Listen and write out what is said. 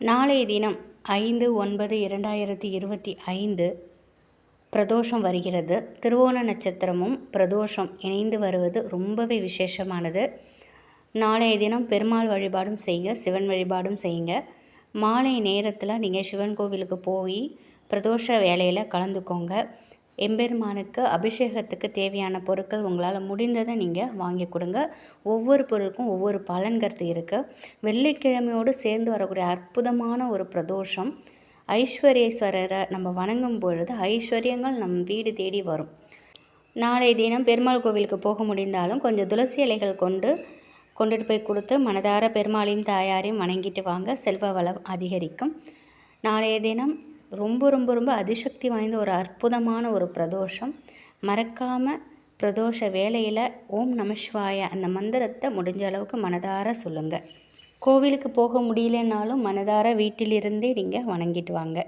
நாளைய தினம் ஐந்து ஒன்பது இரண்டாயிரத்தி இருபத்தி ஐந்து பிரதோஷம் வருகிறது. திருவோண நட்சத்திரமும் பிரதோஷம் இணைந்து வருவது ரொம்பவே விசேஷமானது. நாளைய தினம் பெருமாள் வழிபாடும் செய்யுங்க சிவன் வழிபாடும் செய்யுங்க. மாலை நேரத்தில் நீங்கள் சிவன் கோவிலுக்கு போய் பிரதோஷ வேலையில் கலந்துக்கோங்க. எம்பெருமானுக்கு அபிஷேகத்துக்கு தேவையான பொருட்கள் உங்களால் முடிந்ததை நீங்கள் வாங்கி கொடுங்க. ஒவ்வொரு பொருளுக்கும் ஒவ்வொரு பலன்கிறது இருக்குது வெள்ளிக்கிழமையோடு சேர்ந்து வரக்கூடிய அற்புதமான ஒரு பிரதோஷம். ஐஸ்வர்யேஸ்வரரை நம்ம வணங்கும் பொழுது ஐஸ்வர்யங்கள் நம் வீடு தேடி வரும். நாளை தினம் பெருமாள் கோவிலுக்கு போக முடிந்தாலும் கொஞ்சம் துளசி இலைகள் கொண்டு கொண்டுட்டு போய் கொடுத்து மனதார பெருமாளையும் தாயாரையும் வணங்கிட்டு வாங்க. செல்வ வளம் அதிகரிக்கும். நாளைய தினம் ரொம்ப ரொம்ப ரொம்ப அதிசக்தி வாய்ந்த ஒரு அற்புதமான ஒரு பிரதோஷம். மறக்காமல் பிரதோஷ வேலையில் ஓம் நமசிவாய அந்த மந்திரத்தை முடிஞ்ச அளவுக்கு மனதார சொல்லுங்கள் கோவிலுக்கு போக முடியலனாலும் மனதார வீட்டிலிருந்தே நீங்கள் வணங்கிட்டு வாங்க.